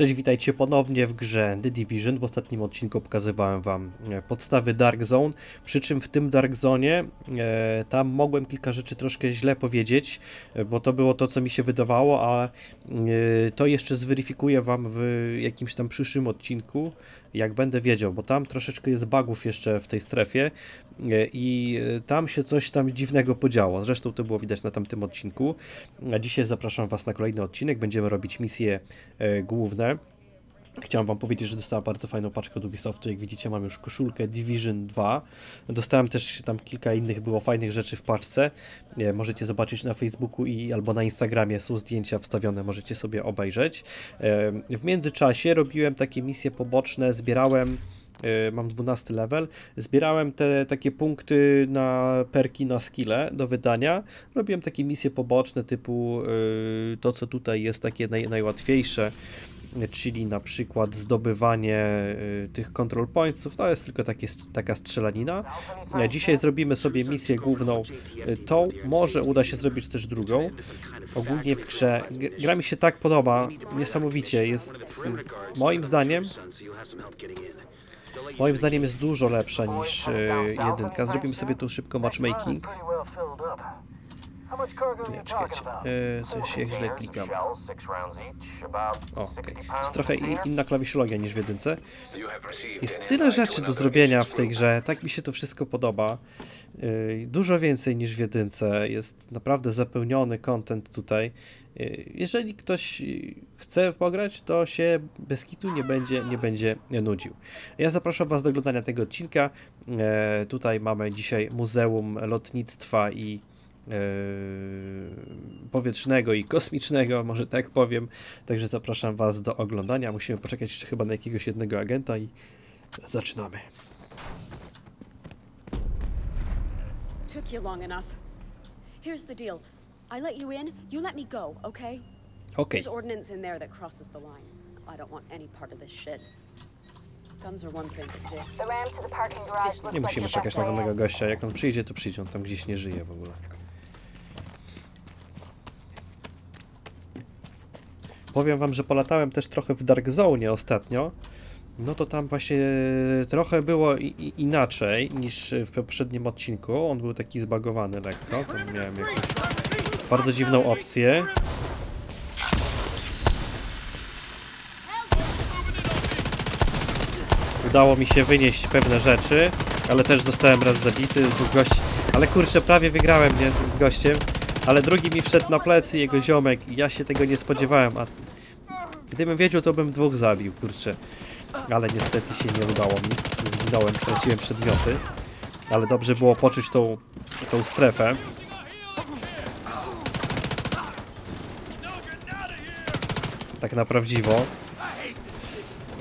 Cześć, witajcie ponownie w grze The Division. W ostatnim odcinku pokazywałem wam e, podstawy Dark Zone, przy czym w tym Dark Zone e, tam mogłem kilka rzeczy troszkę źle powiedzieć, e, bo to było to, co mi się wydawało, a e, to jeszcze zweryfikuję wam w jakimś tam przyszłym odcinku, jak będę wiedział, bo tam troszeczkę jest bugów jeszcze w tej strefie e, i e, tam się coś tam dziwnego podziało. Zresztą to było widać na tamtym odcinku. A dzisiaj zapraszam was na kolejny odcinek. Będziemy robić misje e, główne. Chciałem wam powiedzieć, że dostałem bardzo fajną paczkę od Ubisoftu. Jak widzicie, mam już koszulkę Division 2. Dostałem też tam kilka innych było fajnych rzeczy w paczce. Możecie zobaczyć na Facebooku i albo na Instagramie są zdjęcia wstawione, możecie sobie obejrzeć. E, W międzyczasie robiłem takie misje poboczne, zbierałem e, mam 12 level, zbierałem te takie punkty na perki na skille do wydania. Robiłem takie misje poboczne typu e, to, co tutaj jest takie naj, najłatwiejsze, czyli na przykład zdobywanie e, tych control pointsów. To jest tylko takie, taka strzelanina. E, Dzisiaj zrobimy sobie misję główną. e, Tą może uda się zrobić też drugą. Ogólnie w grze gra mi się tak podoba, niesamowicie. Jest moim zdaniem Moim zdaniem jest dużo lepsza niż e, jedynka. Zrobimy sobie tu szybko matchmaking. Nie, czekajcie. E, coś jak źle klikam. O, okej. Jest trochę inna klawiszologia niż w jedynce. Jest tyle rzeczy do zrobienia w tej grze, tak mi się to wszystko podoba. Yy, Dużo więcej niż w jedynce, jest naprawdę zapełniony content tutaj. Yy, Jeżeli ktoś yy, chce pograć, to się bez kitu nie będzie, nie będzie nudził. Ja zapraszam Was do oglądania tego odcinka. E, Tutaj mamy dzisiaj Muzeum Lotnictwa i powietrznego i kosmicznego, może tak powiem. Także zapraszam Was do oglądania. Musimy poczekać jeszcze chyba na jakiegoś jednego agenta i zaczynamy. Took you long enough. Here's the deal. I let you in, you let me go, okay? Okej, There's ordnance in there that crosses the line. I don't want any part of this shit. Guns are one thing, but this. The ramp to the parking garage looks nie musimy czekać na danego gościa. Jak on przyjdzie, to przyjdzie. On tam gdzieś nie żyje w ogóle. Powiem wam, że polatałem też trochę w Dark Zone ostatnio. No to tam właśnie trochę było i, i inaczej niż w poprzednim odcinku. On był taki zbagowany lekko. Tam miałem jakąś bardzo dziwną opcję. Udało mi się wynieść pewne rzeczy, ale też zostałem raz zabity z gości. Ale kurczę, prawie wygrałem nie, z gościem, ale drugi mi wszedł na plecy, jego ziomek ja się tego nie spodziewałem, a gdybym wiedział, to bym dwóch zabił, kurczę. Ale niestety się nie udało mi. Zginąłem, straciłem przedmioty. Ale dobrze było poczuć tą, tą strefę. Tak na prawdziwo.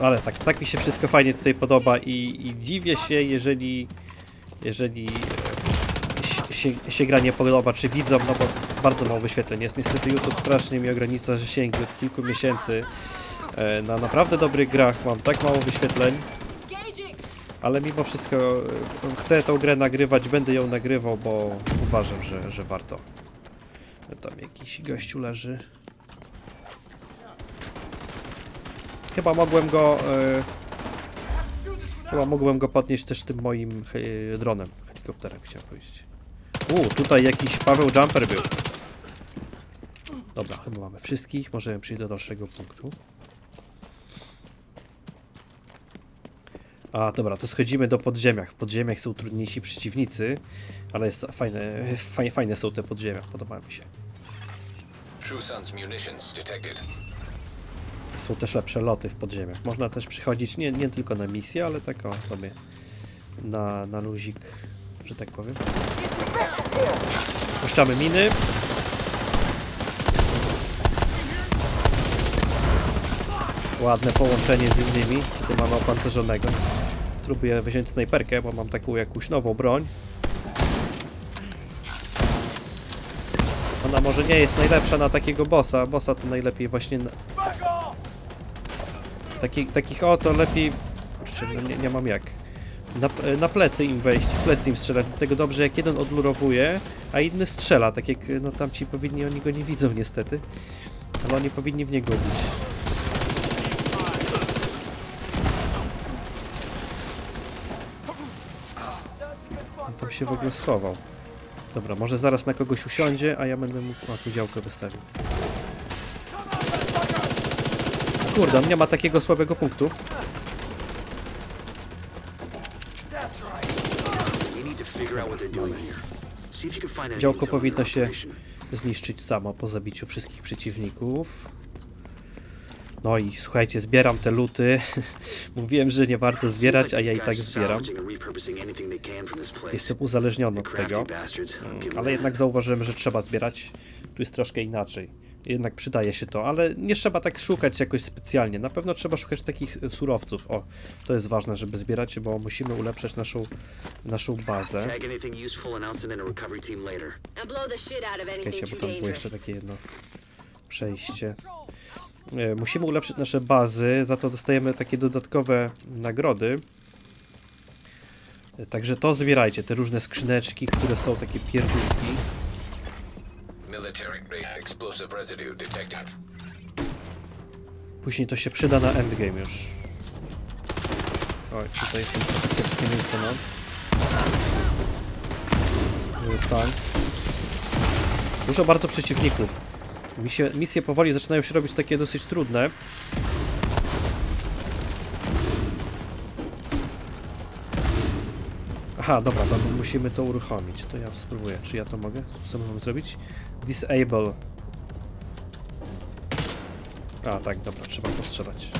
Ale tak, tak mi się wszystko fajnie tutaj podoba i, i dziwię się, jeżeli jeżeli się, się, gra nie podoba, czy widzom, no bo bardzo mało wyświetleń jest. Niestety YouTube strasznie mi ogranicza zasięgi od kilku miesięcy. E, Na naprawdę dobrych grach mam tak mało wyświetleń, ale mimo wszystko e, chcę tą grę nagrywać, będę ją nagrywał, bo uważam, że, że warto. Tam jakiś gościu leży. Chyba mogłem go. E, chyba mogłem go podnieść też tym moim he, dronem, helikopterem, chciałem powiedzieć. U, tutaj jakiś Paweł Jumper był. Dobra, chyba mamy wszystkich. Możemy przyjść do dalszego punktu. A, dobra, to schodzimy do podziemiach. W podziemiach są trudniejsi przeciwnicy, ale jest fajne, fajne, fajne są te podziemia, podoba mi się. Są też lepsze loty w podziemiach. Można też przychodzić nie, nie tylko na misję, ale tak o sobie na, na luzik, że tak powiem. Puszczamy miny. Ładne połączenie z innymi. Tu mamy opancerzonego. Spróbuję wziąć snajperkę, bo mam taką jakąś nową broń. Ona może nie jest najlepsza na takiego bossa. Bossa to najlepiej właśnie na, Taki, takich o, to lepiej... Kurczę, no nie, nie mam jak na, e, na, plecy im wejść, w plecy im strzelać. Dlatego dobrze, jak jeden odlurowuje, a inny strzela, tak jak e, no tamci powinni, oni go nie widzą niestety. Ale oni powinni w niego bić. On tam się w ogóle schował. Dobra, może zaraz na kogoś usiądzie, a ja będę mógł... A, tu działkę wystawił. Kurde, on nie ma takiego słabego punktu. Działko powinno się zniszczyć samo po zabiciu wszystkich przeciwników. No i słuchajcie, zbieram te luty. Mówiłem, że nie warto zbierać, a ja i tak zbieram. Jestem uzależniony od tego. Mm, Ale jednak zauważyłem, że trzeba zbierać. Tu jest troszkę inaczej. Jednak przydaje się to, ale nie trzeba tak szukać jakoś specjalnie. Na pewno trzeba szukać takich e, surowców. O, to jest ważne, żeby zbierać, bo musimy ulepszać naszą, naszą bazę. Czekajcie, bo tam było jeszcze takie jedno przejście. E, Musimy ulepszyć nasze bazy, za to dostajemy takie dodatkowe nagrody. E, Także to zbierajcie, te różne skrzyneczki, które są takie pierdółki. Military grade explosive. Później to się przyda na endgame już. Oj, tutaj są kiepskie miejsce, no. Jest tank. Dużo bardzo przeciwników. Misje, misje powoli zaczynają się robić takie dosyć trudne. Aha, dobra, to musimy to uruchomić. To ja spróbuję. Czy ja to mogę? Co mam zrobić? Disable. A, tak, dobra, trzeba postrzelać.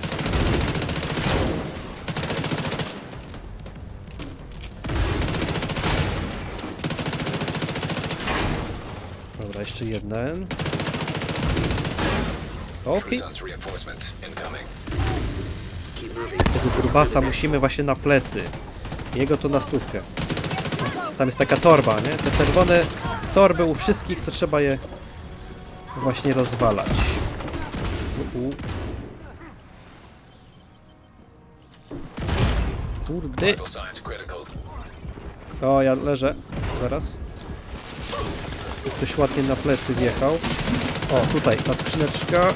Dobra, jeszcze jeden. Okej, tego grubasa musimy właśnie na plecy. Jego to na stówkę. Tam jest taka torba, nie? Te czerwone torby u wszystkich, to trzeba je właśnie rozwalać. U. O, ja leżę. Zaraz. Ktoś ładnie na plecy wjechał. O, tutaj, ta skrzyneczka.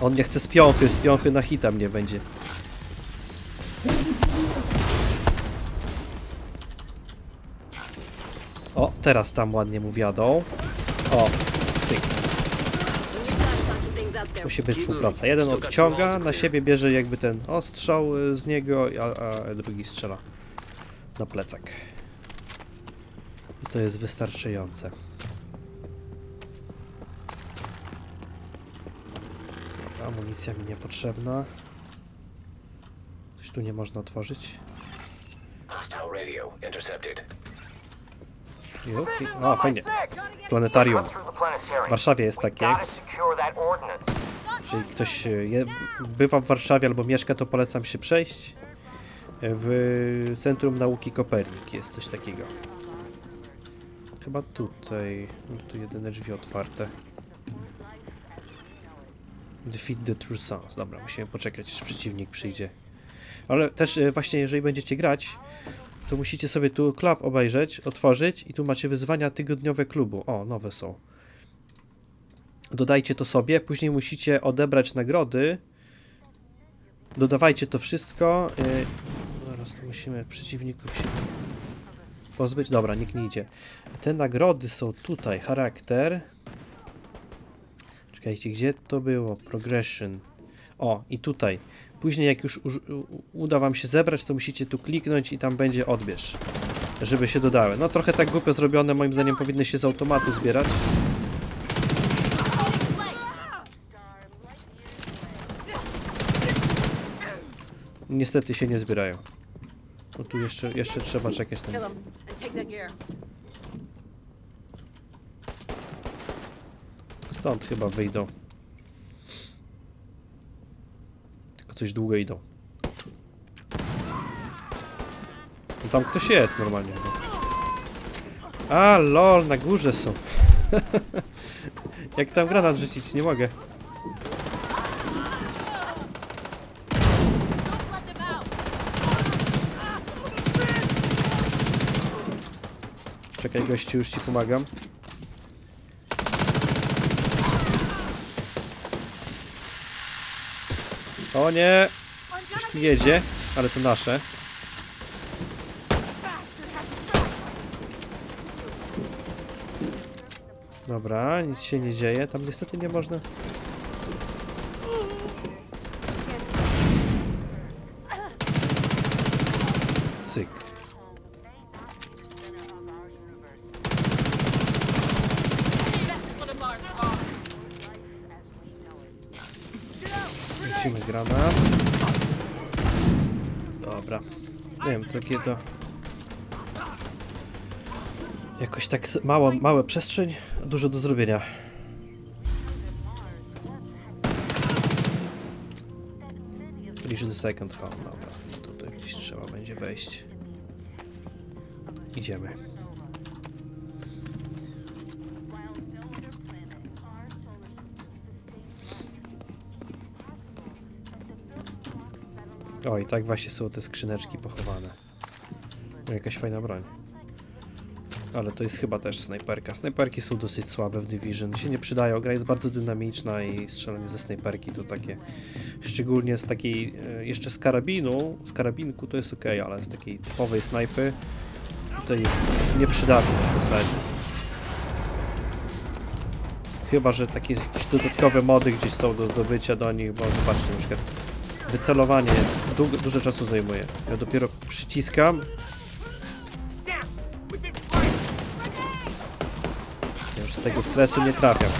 On nie chce z piąchy, z piąchy na hita mnie będzie. Teraz tam ładnie mu wjadą. O, cyk. Musi być współpraca. Jeden odciąga, na siebie bierze jakby ten ostrzał y, z niego, a, a drugi strzela na plecak. I to jest wystarczające. Amunicja mi niepotrzebna. Coś tu nie można otworzyć. Hostile radio intercepted. A, fajnie. Planetarium. W Warszawie jest takie. Jeżeli ktoś e, je, bywa w Warszawie albo mieszka, to polecam się przejść. W Centrum Nauki Kopernik jest coś takiego. Chyba tutaj. No, tu jedyne drzwi otwarte. Defeat the True Sons. Dobra, musimy poczekać, aż przeciwnik przyjdzie. Ale też e, właśnie, jeżeli będziecie grać, to musicie sobie tu klub obejrzeć, otworzyć i tu macie wyzwania tygodniowe klubu. O, nowe są. Dodajcie to sobie, później musicie odebrać nagrody. Dodawajcie to wszystko. Yy, zaraz tu musimy przeciwników się pozbyć. Dobra, nikt nie idzie. Te nagrody są tutaj. Charakter. Czekajcie, gdzie to było? Progression. O, i tutaj. Później jak już uda wam się zebrać, to musicie tu kliknąć i tam będzie odbierz. Żeby się dodały. No trochę tak głupio zrobione, moim zdaniem powinny się z automatu zbierać. Niestety się nie zbierają. No tu jeszcze, jeszcze trzeba czekać tam. Stąd chyba wyjdą. Coś długo idą. No tam ktoś jest normalnie. A lol, na górze są. Jak tam granat rzucić? Nie mogę. Czekaj gościu, już ci pomagam. O nie! Coś tu jedzie, ale to nasze. Dobra, nic się nie dzieje. Tam niestety nie można. Cyk. Lecimy granat. Dobra. To... Jakoś tak mało, mała przestrzeń, dużo do zrobienia. Reach the second home, dobra. Tutaj gdzieś trzeba będzie wejść. Idziemy. O, i tak właśnie są te skrzyneczki pochowane. Jakaś fajna broń. Ale to jest chyba też snajperka. Snajperki są dosyć słabe w Division. Się nie przydają. Gra jest bardzo dynamiczna i strzelanie ze snajperki to takie... Szczególnie z takiej... e, jeszcze z karabinu, z karabinku to jest ok, ale z takiej typowej snajpy tutaj jest nieprzydatne w zasadzie. Chyba, że takie jakieś dodatkowe mody gdzieś są do zdobycia do nich, bo zobaczcie, na przykład wycelowanie jest, dużo czasu zajmuje. Ja dopiero przyciskam. Tego stresu nie trafiam.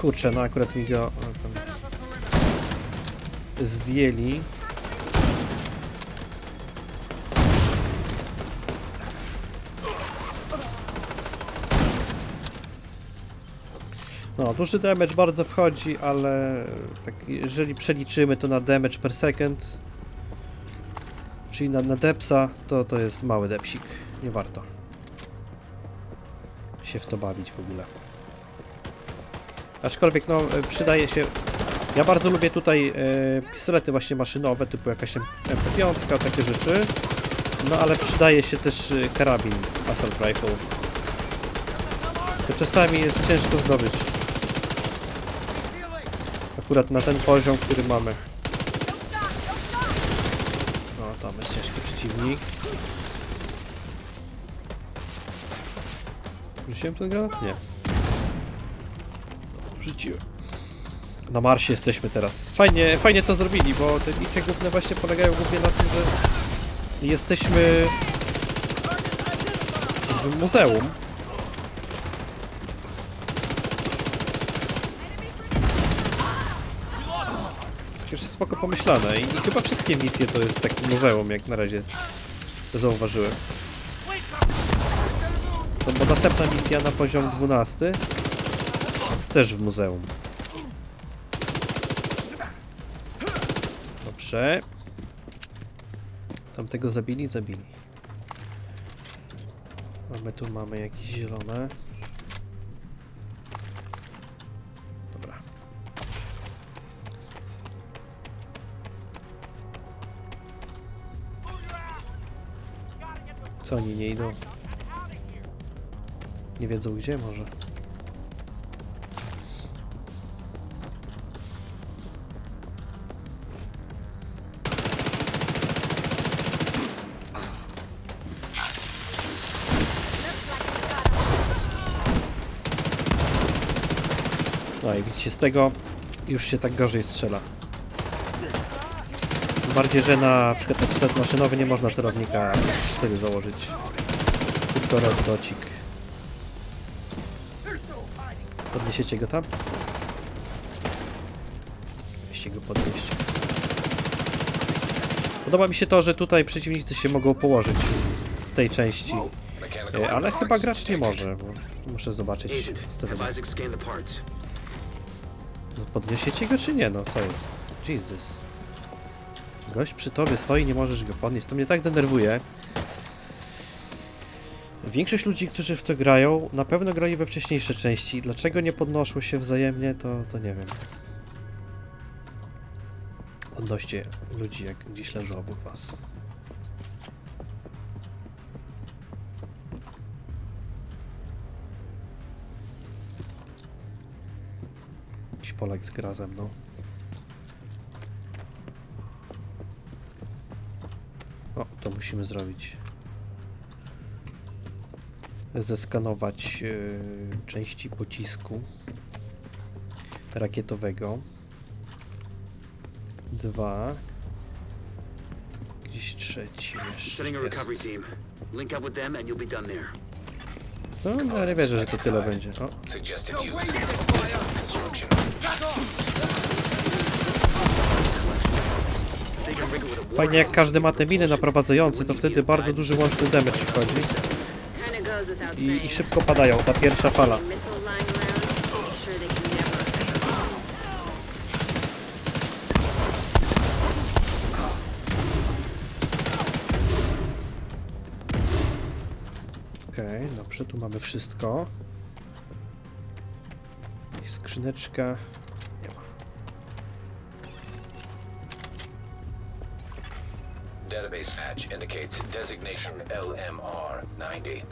Kurczę, no akurat mi go tam zdjęli. No, duży damage bardzo wchodzi, ale tak, jeżeli przeliczymy to na damage per second, czyli na, na depsa, to to jest mały depsik. Nie warto się w to bawić w ogóle. Aczkolwiek, no, e, przydaje się... Ja bardzo lubię tutaj e, pistolety właśnie maszynowe, typu jakaś MP5, takie rzeczy. No, ale przydaje się też e, karabin Assault Rifle. To czasami jest ciężko zdobyć. Akurat na ten poziom, który mamy. O, tam jest ciężki przeciwnik. Rzuciłem ten granat? Nie. Rzuciłem. Na Marsie jesteśmy teraz. Fajnie, fajnie to zrobili, bo te misje główne właśnie polegają głównie na tym, że jesteśmy w muzeum. Już spoko pomyślane i, i chyba wszystkie misje to jest takie muzeum, jak na razie zauważyłem. To, bo następna misja na poziom 12 jest też w muzeum. Dobrze. Tamtego zabili? Zabili. Mamy tu mamy jakieś zielone. Co oni nie idą? Nie wiedzą gdzie może? No i widzicie, z tego już się tak gorzej strzela. Bardziej, że na przykład na pistolet maszynowy nie można celownika 4 założyć. Tylko raz docik. Podniesiecie go tam? Weźcie go podnieść. Podoba mi się to, że tutaj przeciwnicy się mogą położyć w tej części. E, Ale chyba gracz nie może, bo muszę zobaczyć parts. No Podniesiecie go czy nie? No co jest? Jesus. Gość przy tobie stoi, nie możesz go podnieść. To mnie tak denerwuje. Większość ludzi, którzy w to grają, na pewno grali we wcześniejsze części. Dlaczego nie podnoszą się wzajemnie, to, to nie wiem. Podnoście ludzi, jak gdzieś leżą obok was. Jakiś Polak zgra ze mną. To musimy zrobić. Zeskanować yy, części pocisku rakietowego. Dwa. Gdzieś trzeci jeszcze jest. team. Link up with them and you'll be done there. No, no, ale wierzę, że to tyle będzie. O, Suggested use. Construction. They can rig it with a Fajnie jak każdy ma te miny naprowadzające, to wtedy bardzo duży łączny damage wchodzi i, i szybko padają, ta pierwsza fala. Okej, dobrze, tu mamy wszystko. I skrzyneczka. Database match indicates designation LMR 90.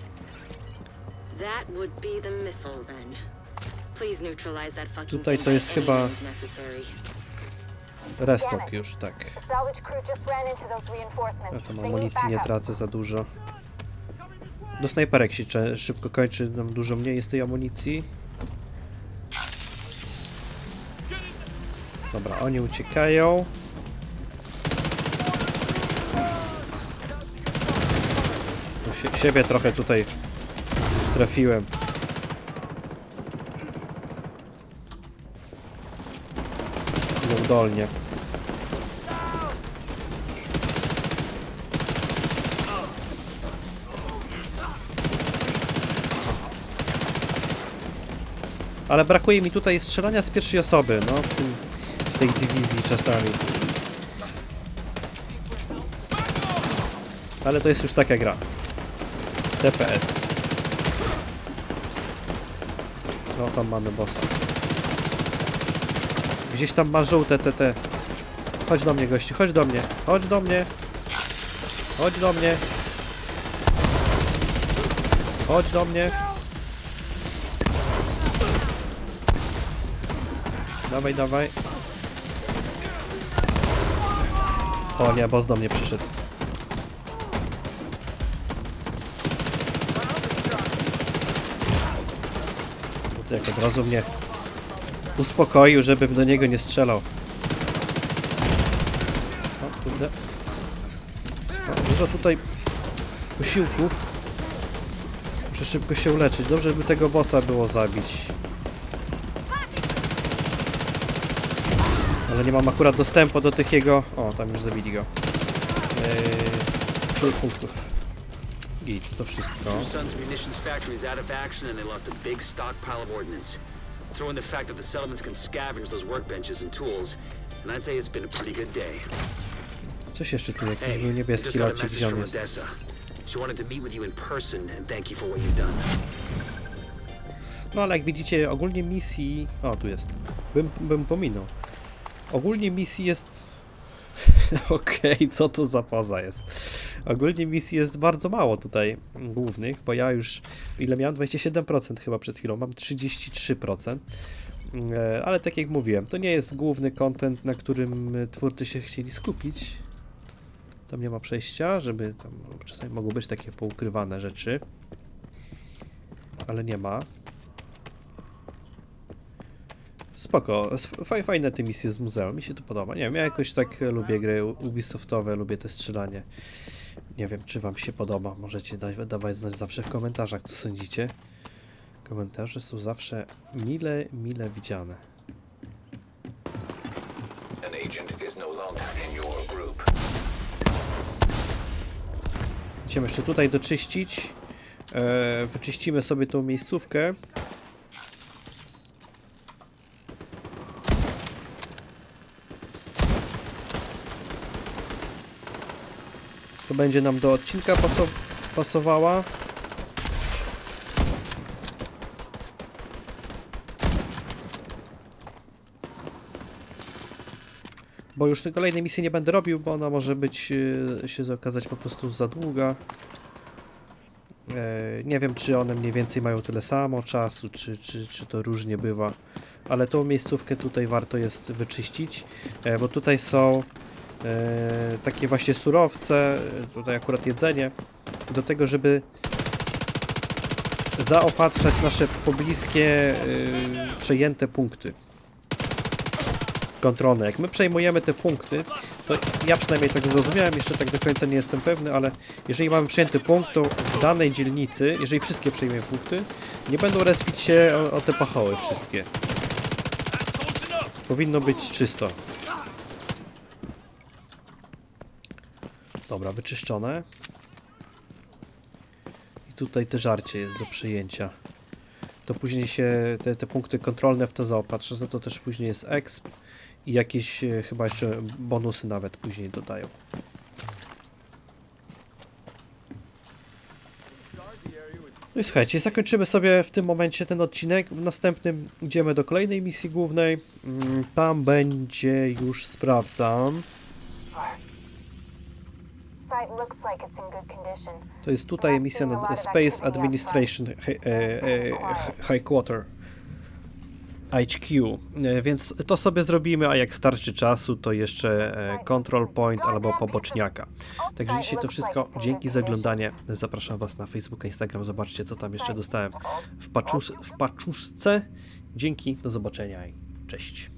That would be the missile then. Please neutralize that fucking Tutaj to jest chyba-. Restock już, tak. The salvage crew just ran into those Ja reinforcements. tam amunicji nie tracę za dużo. Do snajperek się szybko kończy, nam dużo mniej jest tej amunicji. Dobra, oni uciekają. Sie siebie trochę tutaj trafiłem. Idą dolnie. Ale brakuje mi tutaj strzelania z pierwszej osoby, no, w, tym, w tej dywizji czasami. Ale to jest już taka gra. TPS. No, tam mamy bossa. Gdzieś tam ma żółte TT. Chodź do mnie, gościu, chodź do mnie. Chodź do mnie. Chodź do mnie. Chodź do mnie. Dawaj, dawaj. O nie, boss do mnie przyszedł. Jak od razu mnie uspokoił, żebym do niego nie strzelał. O kurde. O, dużo tutaj posiłków. Muszę szybko się uleczyć. Dobrze by tego bossa było zabić. Ale nie mam akurat dostępu do tych jego... O, tam już zabili go. Yy, punktów. Git, to wszystko. Sun's munitions factory is out of action and they lost a big stockpile of ordnance. Throw in the fact that the settlements can scavenge those workbenches and tools, and I'd say it's been a pretty good day. Coś jeszcze tu jakiś Hey, był niebieski locik, gdzie on jest. She wanted to meet with you in person and thank you for what you've done. No ale jak widzicie, ogólnie misji... O, tu jest. Bym, bym pominął. Ogólnie misji jest... Okej, co to za poza jest? Ogólnie misji jest bardzo mało tutaj głównych, bo ja już... Ile miałem? 27% chyba przed chwilą. Mam 33%. E, Ale tak jak mówiłem, to nie jest główny content, na którym e, twórcy się chcieli skupić. Tam nie ma przejścia, żeby tam czasami mogą być takie poukrywane rzeczy. Ale nie ma. Spoko, fajne te misje z muzeum, mi się to podoba. Nie wiem, ja jakoś tak e, lubię gry Ubisoftowe, lubię te strzelanie. Nie wiem, czy wam się podoba, możecie dać, dawać znać zawsze w komentarzach, co sądzicie. Komentarze są zawsze mile, mile widziane. An agent is no longer in your group. Jeszcze tutaj doczyścić. E, wyczyścimy sobie tą miejscówkę. To będzie nam do odcinka paso pasowała. Bo już tej kolejnej misji nie będę robił, bo ona może być, e, się okazać po prostu za długa. E, Nie wiem, czy one mniej więcej mają tyle samo czasu, czy, czy, czy to różnie bywa. ale tą miejscówkę tutaj warto jest wyczyścić, e, bo tutaj są takie właśnie surowce, e, tutaj akurat jedzenie, do tego, żeby zaopatrzać nasze pobliskie e, przejęte punkty kontrolne. Jak my przejmujemy te punkty, to ja przynajmniej tak zrozumiałem, jeszcze tak do końca nie jestem pewny, ale jeżeli mamy przejęty punkt, to w danej dzielnicy, jeżeli wszystkie przejmiemy punkty, nie będą respić się o, o te pachoły wszystkie. Powinno być czysto. Dobra, wyczyszczone. I tutaj te żarcie jest do przyjęcia. To później się te, te punkty kontrolne w to zaopatrzę, za to też później jest exp i jakieś e, chyba jeszcze bonusy nawet później dodają. No i słuchajcie, zakończymy sobie w tym momencie ten odcinek. W następnym idziemy do kolejnej misji głównej. Mm, Tam będzie już sprawdzam. Site looks like it's in good condition. To jest tutaj misja na Space Administration Hi- e, e, Headquarter HQ, E, więc to sobie zrobimy, a jak starczy czasu, to jeszcze Control Point albo poboczniaka. Także dzisiaj to wszystko. Dzięki za oglądanie. Zapraszam Was na Facebooka, Instagram. Zobaczcie, co tam jeszcze dostałem w, paczus, w paczuszce. Dzięki, do zobaczenia i cześć.